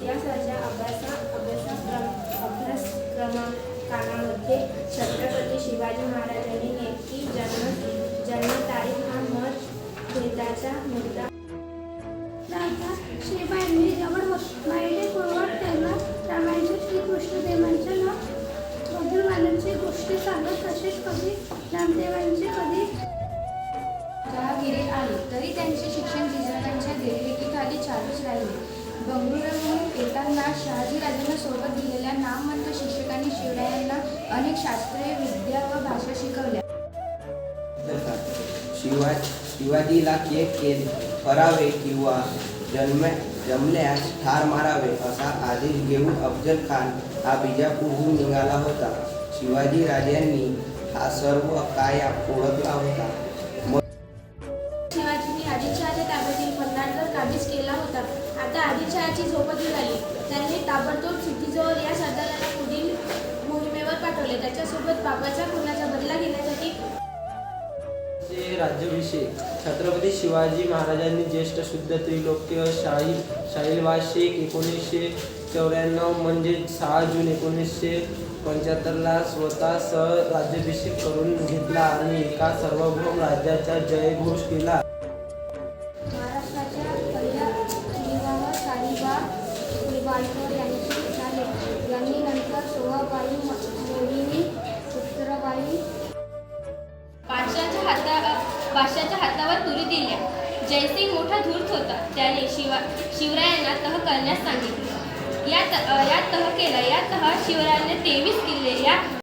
इतिहासाच्या अभ्यासा अभ्यासाक्रम अभ्यासक्रमाकामध्ये छत्रपती शिवाजी महाराजांनी नेमकी जन्म जन्मतारीख हा मत भेदाचा मुद्दा. राजा शिवाजी जवळ मायडे पूर्वक त्यांना रामायणचे श्रीकृष्णदेवांचे नाव बदलवानांची गोष्टी सांगत तसेच कधी रामदेवांचे कधी शहाजीराजांना सोबत दिलेल्या नामवंत शिक्षकांनी शिवरायांना अनेक शास्त्रीय विद्या व भाषा शिकवल्या. शिवा शिवाजीला केक केल करावे किंवा जन्म जमल्यास ठार मारावे असा आदेश घेऊन अफजल खान हा बिजापूरहून निघाला होता. शिवाजी राजांनी हा सर्व काया ओळखला होता. मग शिवाजींनी आदिलशहाच्या ताब्यातील पन्हाळगड काबीज केला होता. आता आदिलशहाची झोपत उडाली त्याच्यासोबत बाबाच्या खुनाचा बदला घेण्यासाठी राज्याभिषेक छत्रपती शिवाजी महाराजांनी ज्येष्ठ शुद्ध त्रिलोक्य शाही शाहीलवाज शेख एकोणीसशे चौऱ्याण्णव म्हणजे सहा जून एकोणीसशे पंच्याहत्तरला स्वतःसह राज्याभिषेक करून घेतला आणि एका सार्वभौम राज्याचा जयघोष केला. महाराष्ट्राच्या पहिल्या बादशाच्या हातावर तुरी दिल्या. जयसिंग मोठा धूर्त होता. त्याने शिवा शिवरायांना तह करण्यास सांगितले. या त या तह केला. या तह शिवरायांनी तेवीस किल्ले या